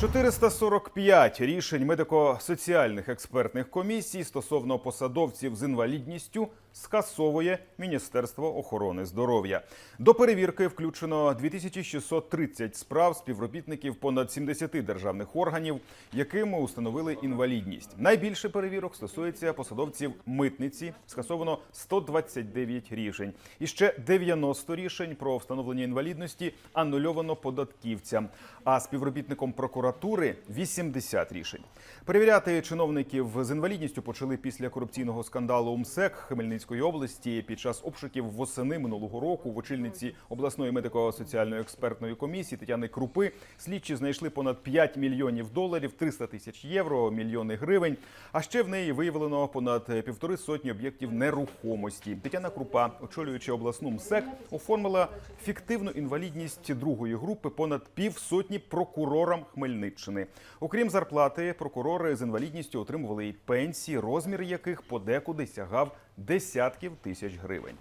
445 рішень медико-соціальних експертних комісій стосовно посадовців з інвалідністю скасовує Міністерство охорони здоров'я. До перевірки включено 2630 справ співробітників понад 70 державних органів, яким установили інвалідність. Найбільше перевірок стосується посадовців митниці. Скасовано 129 рішень. І ще 90 рішень про встановлення інвалідності анульовано податківцям. А співробітником прокуратури 80 рішень. Перевіряти чиновників з інвалідністю почали після корупційного скандалу УМСЕК Хмельницької області під час обшуків восени минулого року в очільниці обласної медико-соціальної експертної комісії Тетяни Крупи слідчі знайшли понад 5 мільйонів доларів, 300 тисяч євро, мільйони гривень. А ще в неї виявлено понад півтори сотні об'єктів нерухомості. Тетяна Крупа, очолюючи обласну МСЕК, оформила фіктивну інвалідність другої групи понад півсотні прокурорам Хмельниччини. Окрім зарплати, прокурори з інвалідністю отримували й пенсії, розмір яких подекуди сягав десятків тисяч гривень.